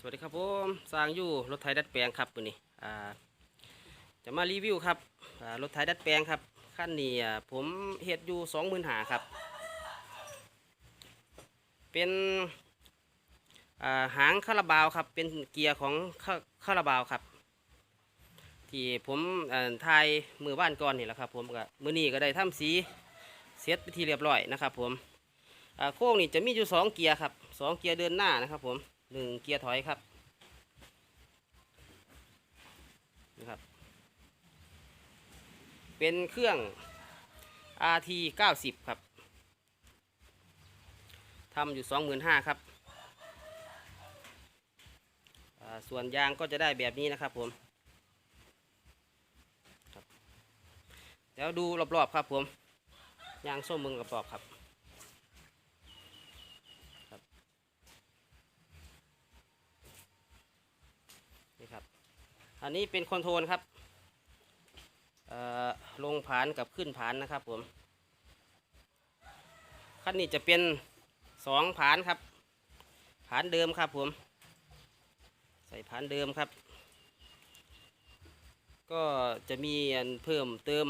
สวัสดีครับผมสร้างอยู่รถไถดัดแปลงครับตัวนี้อ่าจะมารีวิวครับอ่ารถไถดัดแปลงครับขั้นนี้อ่าผมเฮ็ดอยู่สองหมื่นหาครับ เป็นอ่าหางคาราบาวครับเป็นเกียร์ของคาคาราบาวครับ ที่ผมอ่อทายมือบ้านก่อนนี่แหละครับผมก็มือนี้ก็ได้ทำสีเสร็จไปที่เรียบร้อยนะครับผมอ่าโค้งนี่จะมีอยู่สองเกียร์ครับสองเกียร์เดินหน้านะครับผม หนึ่งเกียร์ถอยครับนะครับ เป็นเครื่อง RT 90 ครับทำอยู่ 25,000 ครับส่วนยางก็จะได้แบบนี้นะครับผมเดี๋ยวดูรอบๆครับผม ยางส้มมึงรอบๆครับ นี่ครับ อันนี้เป็นคอนโทรลครับลงผานกับขึ้นผานนะครับผมขั้นนี้จะเป็นสองผานครับผานเดิมครับผม ใส่ผานเดิมครับ ก็จะมีอันเพิ่มเติม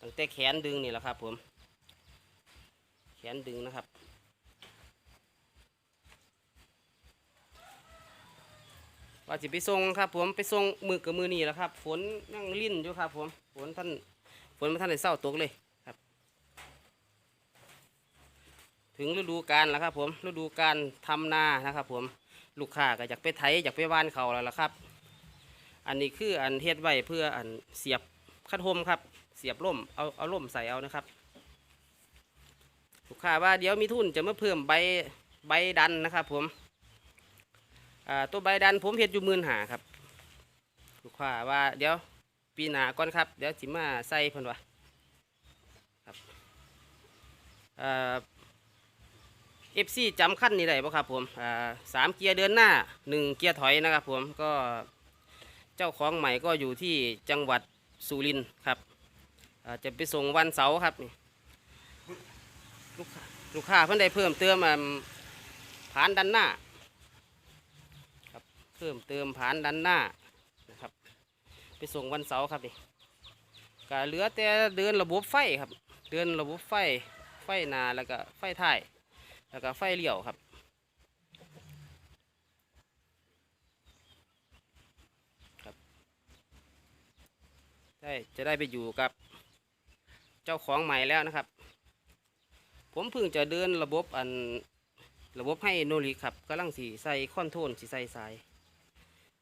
ตั้งแต่แขนดึงนี่แหละครับผม แขนดึงนะครับ ว่าสิไปส่งครับ ผมไปส่งมือกับมือนี่แหละครับ ฝนยังลิ่นอยู่ครับ ผมฝนท่านฝนมาท่านได้เศร้าตกเลยครับ ถึงฤดูกาลแล้วครับ ผมฤดูกาลทำนานะครับ ผมลูกค้าก็อยากไปไถอยากไปว่านเขาแล้วล่ะครับ อันนี้คืออันเฮ็ดไว้เพื่ออันเสียบคัดโฮมครับ เสียบล่มเอาเอาล่มใส่เอานะครับลูกค้าว่าเดี๋ยวมีทุนจะมาเพิ่มใบใบดันนะครับ ผม อ่าตัวใบดันผมเห็ดอยู่หมื่นหาครับลูกค้าว่าเดี๋ยวปีหน้าก่อนครับ เดี๋ยวจิมาใส่เพิ่นว่าครับอ่าเอฟซีจำขั้นนี้ได้ปะครับผมอ่าสามเกียร์เดินหน้าหนึ่งเกียร์ถอยนะครับผมก็เจ้าของใหม่ก็อยู่ที่จังหวัดสุรินทร์ครับอ่าจะไปส่งวันเสาร์ครับนี่ลูกค้าลูกค้าเพิ่นได้เพิ่มเติมอ่าผานดันหน้า เพิ่มเติมผานด้านหน้านะครับ ไปส่งวันเสาร์ครับนี่ก็เหลือแต่เดินระบบไฟครับ เดินระบบไฟไฟนาแล้วก็ไฟท้ายแล้วก็ไฟเลี้ยวครับครับได้จะได้ไปอยู่กับเจ้าของใหม่แล้วนะครับ ผมเพิ่งจะเดินระบบอันระบบให้โนริครับกำลังสีใส่คอนโทรลสีใส่สาย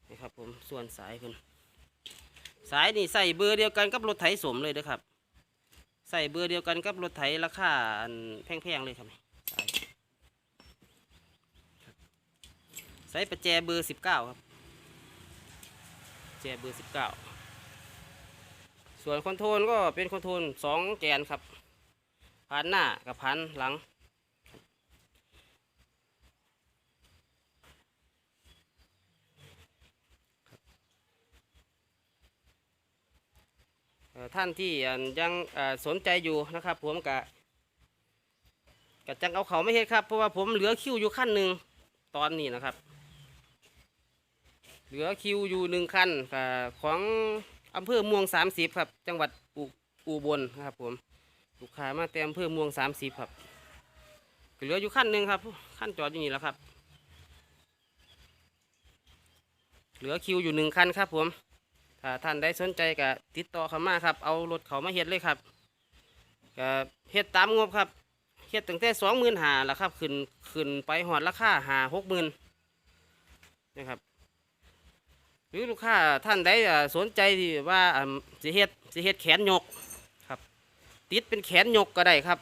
นะครับผมส่วนสายคุณสายนี่ใส่เบอร์เดียวกันกับรถไถสมเลยนะครับ ใส่เบอร์เดียวกันกับรถไถราคาแพงๆเลยครับสายครับใส่ประแจเบอร์สิบเก้าครับแจเบอร์สิบเก้าส่วนคอนโทรลก็เป็นคอนโทรลสองแกนครับพันหน้ากับพันหลัง ท่านที่ยังสนใจอยู่นะครับ ผมกะกะจังเอาเขาไม่เฮ็ดครับ เพราะว่าผมเหลือคิวอยู่ขั้นหนึ่งตอนนี้นะครับ เหลือคิวอยู่หนึ่งคันของอำเภอมืองสามสิบครับ จังหวัดอุอุบลนะครับ ผมลูกค้ามาแต่อำเภอมืองสามสิบครับเหลืออยู่ขั้นหนึ่งครับขั้นจอดอยู่นี่แหล้วครับ เหลือคิวอยู่หนึ่งคันครับผม ถ้าท่านได้สนใจก็ติดต่อเข้ามาครับ เอารถเขามาเฮ็ดเลยครับก็เฮ็ดตามงบครับเฮ็ดตั้งแต่สองหมื่นหาแล้วครับ ขึ้นขึ้นไปหอดราคาหาหกหมื่นนะครับหรือลูกค้าท่านใดอ่าสนใจที่ว่าสิเฮ็ดสิเฮ็ดแขนยกครับ ติดเป็นแขนยกก็ได้ครับ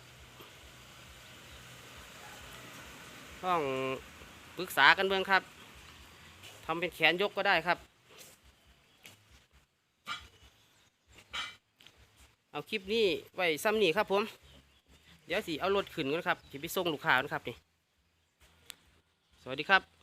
ต้องปรึกษากันเบื้องครับทำเป็นแขนยกก็ได้ครับ เอาคลิปนี้ไว้ซ้ำนี่ครับผม เดี๋ยวสิเอารถขึ้นกันครับที่ไปส่งลูกค้ากันครับนี่ สวัสดีครับ